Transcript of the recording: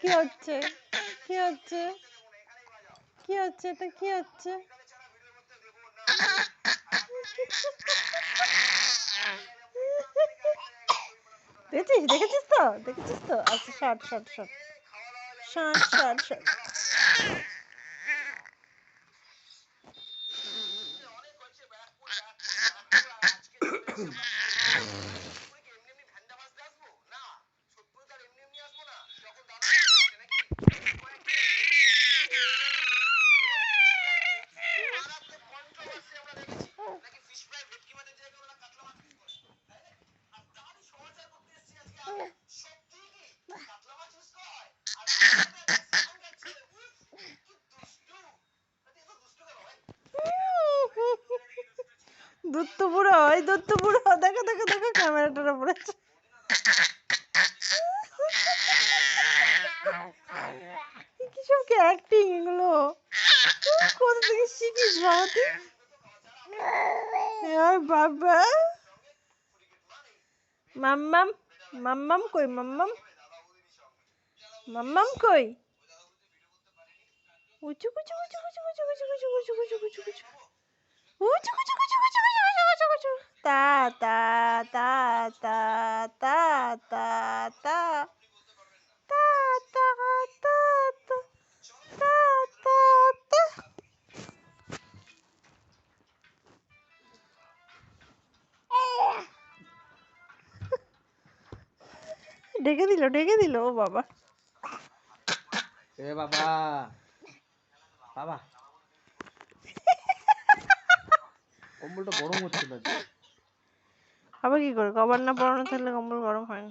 কি হচ্ছে? কি হচ্ছে? কি হচ্ছে? এটা কি হচ্ছে? দেখেছিস? দেখেছিস তো? দেখেছিস তো? আচ্ছা short short short short short short Dutta বুড়ো ওই দত্ত বুড়ো দেখো দেখো দেখো ক্যামেরাটার উপরে কি সব কি অ্যাক্টিং এগুলো কোথা থেকে শিখিস বাবা তুই বাবা মাম্মাম মাম্মাম কই মাম্মাম মাম্মাম কই উঁচু কুচু কুচু কুচু কুচু কুচু কুচু কুচু কুচু কুচু কুচু উঁচু কুচু কুচু কুচু তা তা তা তা তা তা ঢেকে দিল ঢেকে দিল ও বাবা এ বাবা বাবা কম্বলটা গরম হচ্ছিল আবার কি করে? কভার না পরানো থাকলে কম্বল গরম হয় না।